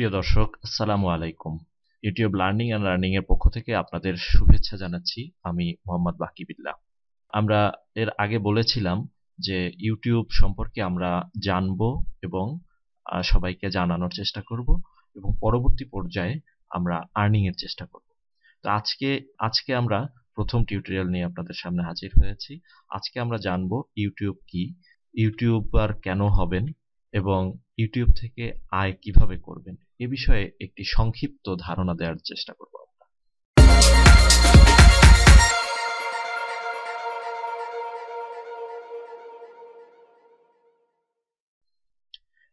প্রিয় দর্শক, আসসালামু আলাইকুম। ইউটিউব লার্নিং অ্যান্ড লার্নিং এর পক্ষ থেকে আপনাদের শুভেচ্ছা জানাচ্ছি। আমি মোহাম্মদ বাকিবিল্লাহ আমরা এর আগে বলেছিলাম যে ইউটিউব সম্পর্কে আমরা জানব এবং সবাইকে জানানোর চেষ্টা করব এবং পরবর্তী পর্যায়ে আমরা আর্নিং এর চেষ্টা করব। তো আজকে আজকে আমরা প্রথম টিউটোরিয়াল নিয়ে আপনাদের সামনে হাজির হয়েছি। আজকে আমরা জানব ইউটিউব কি, ইউটিউবার কেন হবেন এবং ইউটিউব থেকে আয় কীভাবে করবেন। এ বিষয়ে একটি সংক্ষিপ্ত ধারণা দেওয়ার চেষ্টা করব আমরা।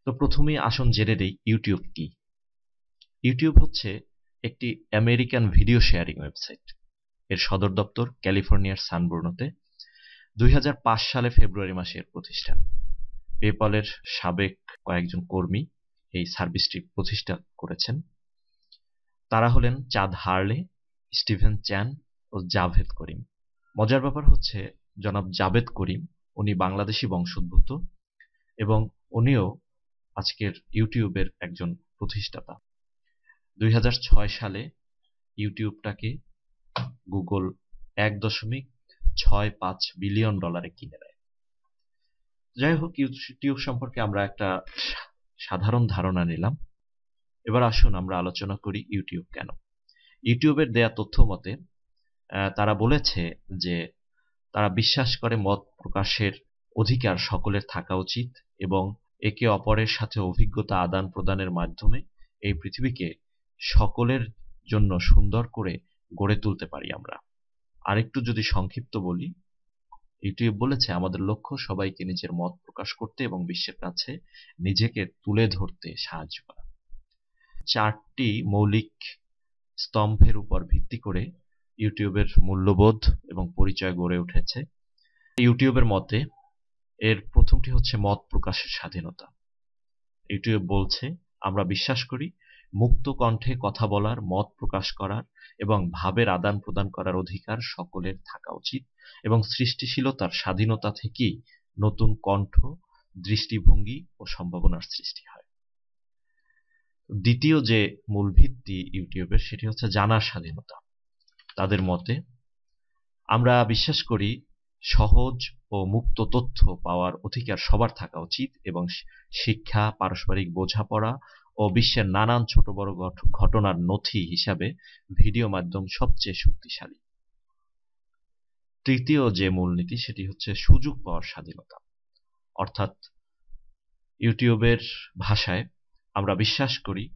তো প্রথমেই আসুন জেনে দেই ইউটিউব কি? ইউটিউব হচ্ছে একটি আমেরিকান ভিডিও শেয়ারিং ওয়েবসাইট। এর সদর দপ্তর ক্যালিফোর্নিয়ার সানবুর্নোতে দুই সালে ফেব্রুয়ারি মাসে এর প্রতিষ্ঠান। পেপলের সাবেক কয়েকজন কর্মী এই সার্ভিসটি প্রতিষ্ঠা করেছেন। তারা হলেন চাঁদ হার্লে, স্টিভেন চ্যান ও জাভেদ করিম। মজার ব্যাপার হচ্ছে, জনাব জাভেদ করিম, উনি বাংলাদেশি বংশোদ্ভূত এবং উনিও আজকের ইউটিউবের একজন প্রতিষ্ঠাতা। দুই হাজার ছয় সালে ইউটিউবটাকে গুগল এক দশমিক ছয় পাঁচ বিলিয়ন ডলারে কিনে নেয়। যাই হোক, ইউটিউব সম্পর্কে আমরা একটা সাধারণ ধারণা নিলাম। এবার আসুন আমরা আলোচনা করি ইউটিউব কেন? ইউটিউবের দেয়া তথ্য মতে তারা বলেছে যে তারা বিশ্বাস করে মত প্রকাশের অধিকার সকলের থাকা উচিত এবং একে অপরের সাথে অভিজ্ঞতা আদান প্রদানের মাধ্যমে এই পৃথিবীকে সকলের জন্য সুন্দর করে গড়ে তুলতে পারি আমরা। আরেকটু যদি সংক্ষিপ্ত বলি ইউটিউব বলেছে, আমাদের লক্ষ্য সবাইকে নিজের মত প্রকাশ করতে এবং বিশ্বের কাছে নিজেকে তুলে ধরতে সাহায্য করা। চারটি মৌলিক স্তম্ভের উপর ভিত্তি করে ইউটিউবের মূল্যবোধ এবং পরিচয় গড়ে উঠেছে। ইউটিউবের মতে, এর প্রথমটি হচ্ছে মত প্রকাশের স্বাধীনতা। ইউটিউব বলছে, আমরা বিশ্বাস করি মুক্ত কণ্ঠে কথা বলার, মত প্রকাশ করার এবং ভাবের আদান প্রদান করার অধিকার সকলের থাকা উচিত এবং সৃষ্টিশীলতার স্বাধীনতা থেকেই নতুন কণ্ঠ, দৃষ্টিভঙ্গি ও সম্ভাবনার সৃষ্টি হয়। দ্বিতীয় যে মূল ভিত্তি ইউটিউবের সেটি হচ্ছে জানার স্বাধীনতা। তাদের মতে, আমরা বিশ্বাস করি সহজ ও মুক্ত তথ্য পাওয়ার অধিকার সবার থাকা উচিত এবং শিক্ষা, পারস্পরিক বোঝাপড়া ও বিশ্বের নানান ছোট বড় ঘটনার নথি হিসাবে ভিডিও মাধ্যম সবচেয়ে শক্তিশালী। তৃতীয় যে মূলনীতি, সেটি হচ্ছে সুযোগ পাওয়ার স্বাধীনতা। অর্থাৎ ইউটিউবের ভাষায় আমরা বিশ্বাস করি,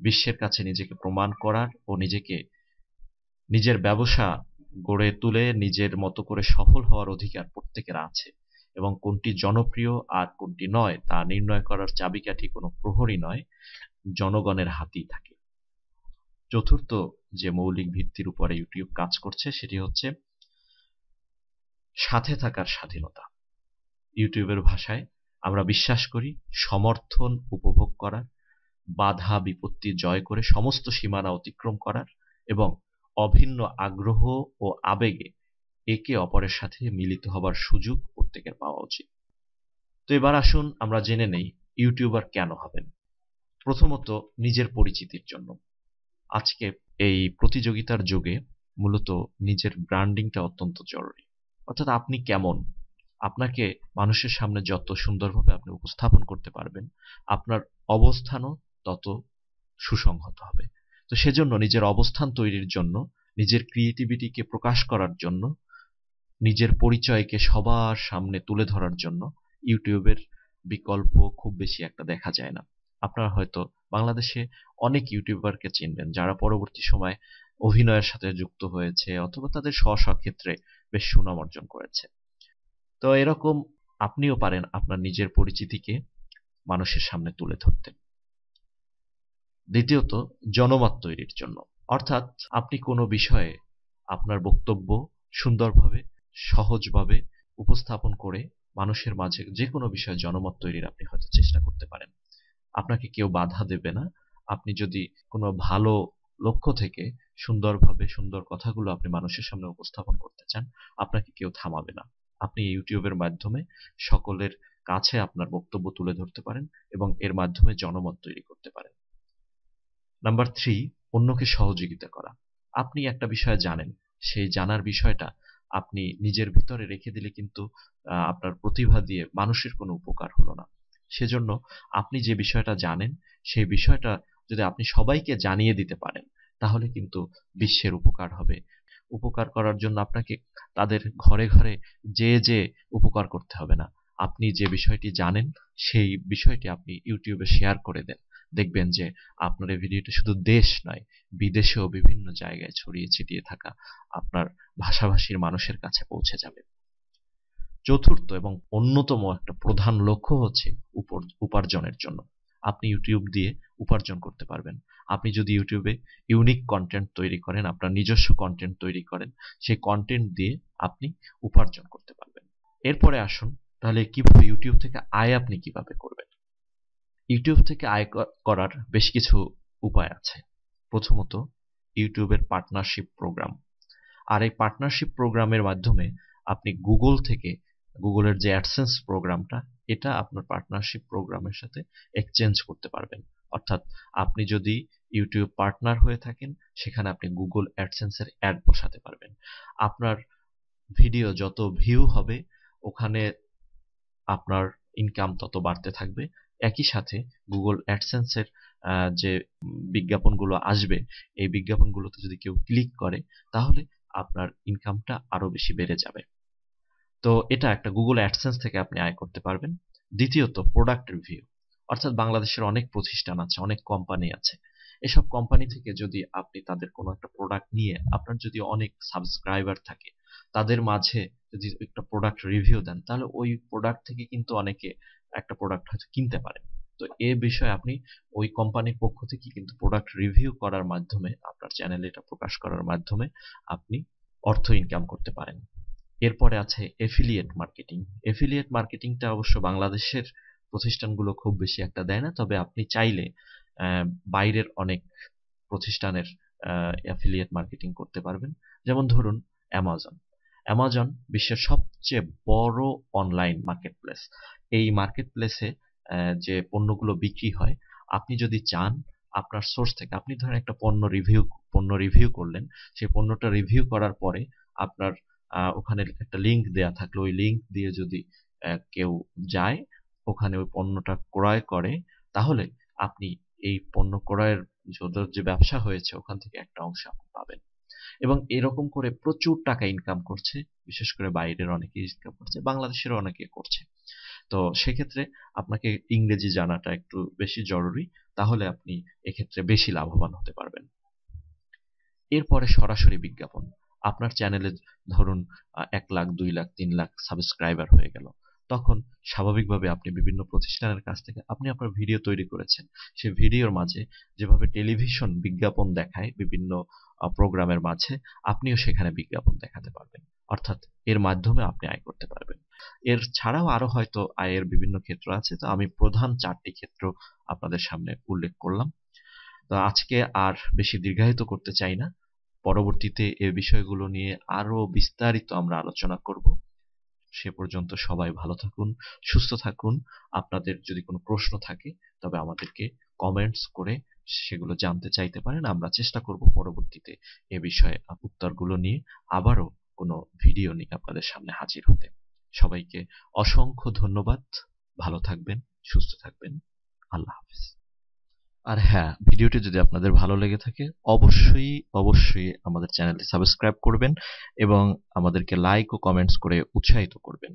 বিশ্বের কাছে নিজেকে প্রমাণ করার ও নিজেকে নিজের ব্যবসা গড়ে তুলে নিজের মতো করে সফল হওয়ার অধিকার প্রত্যেকের আছে। এবং কোনটি জনপ্রিয় আর কোনটি নয় তা নির্ণয় করার চাবিকাঠি কোনো প্রহরী নয়, জনগণের হাতেই থাকে। চতুর্থ যে মৌলিক ভিত্তির উপরে ইউটিউব কাজ করছে সেটি হচ্ছে সাথে থাকার স্বাধীনতা। ইউটিউবের ভাষায় আমরা বিশ্বাস করি সমর্থন উপভোগ করার, বাধা বিপত্তি জয় করে সমস্ত সীমানা অতিক্রম করার এবং অভিন্ন আগ্রহ ও আবেগে একে অপরের সাথে মিলিত হবার সুযোগ প্রত্যেকের পাওয়া উচিত। তো এবার আসুন আমরা জেনে নেই ইউটিউবার কেন হবেন। প্রথমত নিজের পরিচিতির জন্য। আজকে এই প্রতিযোগিতার যুগে মূলত নিজের ব্র্যান্ডিংটা অত্যন্ত জরুরি। অর্থাৎ আপনি কেমন? আপনাকে মানুষের সামনে যত সুন্দরভাবে আপনি উপস্থাপন করতে পারবেন, আপনার অবস্থানও তত সুসংহত হবে। তো সেজন্য নিজের অবস্থান তৈরির জন্য, নিজের ক্রিয়েটিভিটিকে প্রকাশ করার জন্য নিজের পরিচয়কে সবার সামনে তুলে ধরার জন্য ইউটিউবের বিকল্প খুব বেশি একটা দেখা যায় না। আপনারা হয়তো বাংলাদেশে অনেক ইউটিউবারকে চিনবেন যারা পরবর্তী সময় অভিনয়ের সাথে যুক্ত হয়েছে অথবা তাদের স্ব ক্ষেত্রে বেশ সুনাম অর্জন করেছে। তো এরকম আপনিও পারেন আপনার নিজের পরিচিতিকে মানুষের সামনে তুলে ধরতে। দ্বিতীয়ত, জনমত তৈরির জন্য। অর্থাৎ আপনি কোনো বিষয়ে আপনার বক্তব্য সুন্দরভাবে সহজভাবে উপস্থাপন করে মানুষের মাঝে যে কোনো বিষয়ে জনমত তৈরির আপনি হয়তো চেষ্টা করতে পারেন। আপনাকে কেউ বাধা দেবে না। আপনি যদি কোনো ভালো লক্ষ্য থেকে সুন্দরভাবে সুন্দর কথাগুলো আপনি মানুষের সামনে উপস্থাপন করতে চান, আপনাকে কেউ থামাবে না। আপনি ইউটিউবের মাধ্যমে সকলের কাছে আপনার বক্তব্য তুলে ধরতে পারেন এবং এর মাধ্যমে জনমত তৈরি করতে পারেন। নাম্বার থ্রি, অন্যকে সহযোগিতা করা। আপনি একটা বিষয় জানেন, সেই জানার বিষয়টা আপনি নিজের ভিতরে রেখে দিলে কিন্তু আপনার প্রতিভা দিয়ে মানুষের কোনো উপকার হলো না। সেজন্য আপনি যে বিষয়টা জানেন, সেই বিষয়টা যদি আপনি সবাইকে জানিয়ে দিতে পারেন, তাহলে কিন্তু বিশ্বের উপকার হবে। উপকার করার জন্য আপনাকে তাদের ঘরে ঘরে যে যে উপকার করতে হবে না, আপনি যে বিষয়টি জানেন, সেই বিষয়টি আপনি ইউটিউবে শেয়ার করে দেন। দেখবেন যে আপনার এই ভিডিওটি শুধু দেশ নয়, বিদেশেও বিভিন্ন জায়গায় ছড়িয়ে ছিটিয়ে থাকা আপনার ভাষাভাষীর মানুষের কাছে পৌঁছে যাবে। চতুর্থ এবং অন্যতম একটা প্রধান লক্ষ্য হচ্ছে উপার্জনের জন্য। আপনি ইউটিউব দিয়ে উপার্জন করতে পারবেন। আপনি যদি ইউটিউবে ইউনিক কন্টেন্ট তৈরি করেন, আপনার নিজস্ব কন্টেন্ট তৈরি করেন, সেই কন্টেন্ট দিয়ে আপনি উপার্জন করতে পারবেন। এরপরে আসুন, তাহলে কীভাবে ইউটিউব থেকে আয় আপনি কীভাবে করবেন? ইউটিউব থেকে আয় করার বেশ কিছু উপায় আছে। প্রথমত, ইউটিউবের পার্টনারশিপ প্রোগ্রাম আর এই পার্টনারশিপ প্রোগ্রামের মাধ্যমে আপনি গুগল থেকে গুগলের যে অ্যাডসেন্স প্রোগ্রামটা এটা আপনার পার্টনারশিপ প্রোগ্রামের সাথে এক্সচেঞ্জ করতে পারবেন। অর্থাৎ আপনি যদি ইউটিউব পার্টনার হয়ে থাকেন, সেখানে আপনি গুগল অ্যাডসেন্সের অ্যাড বসাতে পারবেন। আপনার ভিডিও যত ভিউ হবে, ওখানে আপনার ইনকাম তত বাড়তে থাকবে। একই সাথে গুগল অ্যাডসেন্সের যে বিজ্ঞাপনগুলো আসবে, এই বিজ্ঞাপনগুলোতে যদি কেউ ক্লিক করে, তাহলে আপনার ইনকামটা আরও বেশি বেড়ে যাবে। তো এটা একটা গুগল অ্যাডসেন্স থেকে আপনি আয় করতে পারবেন। দ্বিতীয়ত প্রোডাক্ট রিভিউ অর্থাৎ বাংলাদেশের অনেক প্রতিষ্ঠান আছে, অনেক কোম্পানি আছে। এসব কোম্পানি থেকে যদি আপনি তাদের কোনো একটা প্রোডাক্ট নিয়ে, আপনার যদি অনেক সাবস্ক্রাইবার থাকে, তাদের মাঝে যদি একটা প্রোডাক্ট রিভিউ দেন, তাহলে ওই প্রোডাক্ট থেকে কিন্তু অনেকে একটা প্রোডাক্ট হয়তো কিনতে পারে তো এ বিষয়ে আপনি ওই কোম্পানির পক্ষ থেকে কিন্তু প্রোডাক্ট রিভিউ করার মাধ্যমে, আপনার চ্যানেলে এটা প্রকাশ করার মাধ্যমে আপনি অর্থ ইনকাম করতে পারেন। এরপরে আছে এফিলিয়েট মার্কেটিং এফিলিয়েট মার্কেটিংটা অবশ্য বাংলাদেশের প্রতিষ্ঠানগুলো খুব বেশি একটা দেয় না, তবে আপনি চাইলে বাইরের অনেক প্রতিষ্ঠানের অ্যাফিলিয়েট মার্কেটিং করতে পারবেন। যেমন ধরুন অ্যামাজন অ্যামাজন বিশ্বের সবচেয়ে বড় অনলাইন মার্কেট প্লেস এই মার্কেট প্লেসে যে পণ্যগুলো বিক্রি হয়, আপনি যদি চান, আপনার সোর্স থেকে, আপনি ধরেন একটা পণ্য রিভিউ পণ্য রিভিউ করলেন, সেই পণ্যটা রিভিউ করার পরে আপনার ওখানে একটা লিঙ্ক দেয়া থাকল। ওই লিঙ্ক দিয়ে যদি কেউ যায়, ওখানে ওই পণ্যটা ক্রয় করে, তাহলে আপনি এই পণ্য ক্রয়ের যে ব্যবসা হয়েছে, ওখান থেকে একটা অংশ আপনি পাবেন। এবং এরকম করে প্রচুর টাকা ইনকাম করছে, বিশেষ করে বাইরের অনেকে ইনকাম করছে, বাংলাদেশের অনেকে করছে। তো সেক্ষেত্রে আপনাকে ইংরেজি জানাটা একটু বেশি জরুরি, তাহলে আপনি এক্ষেত্রে বেশি লাভবান হতে পারবেন। এরপরে সরাসরি বিজ্ঞাপন। আপনার চ্যানেলে ধরুন এক লাখ, দুই লাখ, তিন লাখ সাবস্ক্রাইবার হয়ে গেল। তখন স্বাভাবিকভাবে আপনি বিভিন্ন প্রতিষ্ঠানের কাছ থেকে আপনি আপনার ভিডিও তৈরি করেছেন। সেই ভিডিওর মাঝে যেভাবে টেলিভিশন বিজ্ঞাপন দেখায় বিভিন্ন প্রোগ্রামের মাঝে, আপনিও সেখানে বিজ্ঞাপন দেখাতে পারবেন। অর্থাৎ এর মাধ্যমে আপনি আয় করতে পারবেন। এর ছাড়াও আরও হয়তো আয়ের বিভিন্ন ক্ষেত্র আছে। তো আমি প্রধান চারটি ক্ষেত্র আপনাদের সামনে উল্লেখ করলাম। তো আজকে আর বেশি দীর্ঘায়িত করতে চাই না। পরবর্তীতে এ বিষয়গুলো নিয়ে আরও বিস্তারিত আমরা আলোচনা করব। সে পর্যন্ত সবাই ভালো থাকুন, সুস্থ থাকুন। আপনাদের যদি কোনো প্রশ্ন থাকে, তবে আমাদেরকে কমেন্টস করে সেগুলো জানতে চাইতে পারেন। আমরা চেষ্টা করব পরবর্তীতে এ বিষয়ে উত্তরগুলো নিয়ে আবারও কোনো ভিডিও নিয়ে আপনাদের সামনে হাজির হতে। সবাইকে অসংখ্য ধন্যবাদ। ভালো থাকবেন, সুস্থ থাকবেন। আল্লাহ হাফিজ। আর হ্যাঁ ভিডিওটি যদি আপনাদের ভালো লেগে থাকে, অবশ্যই অবশ্যই আমাদের চ্যানেলটি সাবস্ক্রাইব করবেন এবং আমাদেরকে লাইক ও কমেন্টস করে উৎসাহিত করবেন।